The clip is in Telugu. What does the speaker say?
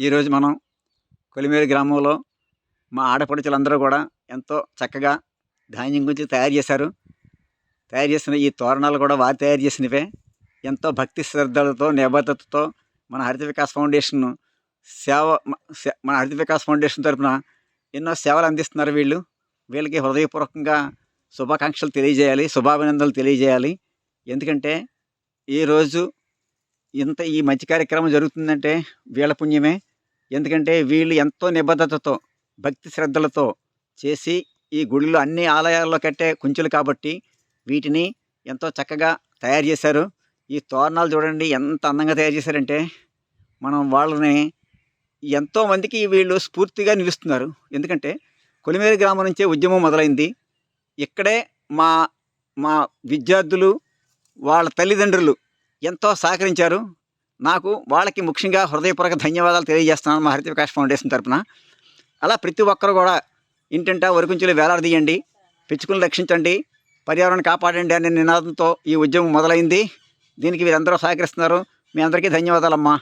ఈరోజు మనం కొలిమేరు గ్రామంలో మా ఆడపడుచులందరూ కూడా ఎంతో చక్కగా ధాన్యం గురించి తయారు చేశారు. తయారు చేసిన ఈ తోరణాలు కూడా వారు తయారు చేసినవే. ఎంతో భక్తి శ్రద్ధలతో నిబద్ధతతో మన హరిత వికాస్ ఫౌండేషన్ సేవ సే- మన హరిత వికాస్ ఫౌండేషన్ తరపున ఎన్నో సేవలు అందిస్తున్నారు వీళ్ళు. వీళ్ళకి హృదయపూర్వకంగా శుభాకాంక్షలు తెలియజేయాలి శుభాభినందనలు తెలియజేయాలి. ఎందుకంటే ఈరోజు ఇంత ఈ మంచి కార్యక్రమం జరుగుతుందంటే వీళ్ళ పుణ్యమే. ఎందుకంటే వీళ్ళు ఎంతో నిబద్ధతతో భక్తి శ్రద్ధలతో చేసి ఈ గుడిలో అన్ని ఆలయాల్లో కట్టే కుంచులు కాబట్టి వీటిని ఎంతో చక్కగా తయారు చేశారు. ఈ తోరణాలు చూడండి ఎంత అందంగా తయారు చేశారంటే మనం వాళ్ళని ఎంతోమందికి వీళ్ళు స్ఫూర్తిగా నిలుస్తున్నారు. ఎందుకంటే కొలిమేరు గ్రామం నుంచే ఉద్యమం మొదలైంది. ఇక్కడే మా మా విద్యార్థులు వాళ్ళ తల్లిదండ్రులు ఎంతో సహకరించారు. నాకు వాళ్ళకి ముఖ్యంగా హృదయపూర్వక ధన్యవాదాలు తెలియజేస్తున్నాను మా హరిత వికాస్ ఫౌండేషన్ తరఫున అలా ప్రతి ఒక్కరు కూడా ఇంటింటా వరకుంచులు వేలాడదీయండి పిచ్చుకులు రక్షించండి పర్యావరణం కాపాడండి అనే నినాదంతో ఈ ఉద్యమం మొదలైంది. దీనికి వీరందరూ సహకరిస్తున్నారు. మీ అందరికీ ధన్యవాదాలమ్మా.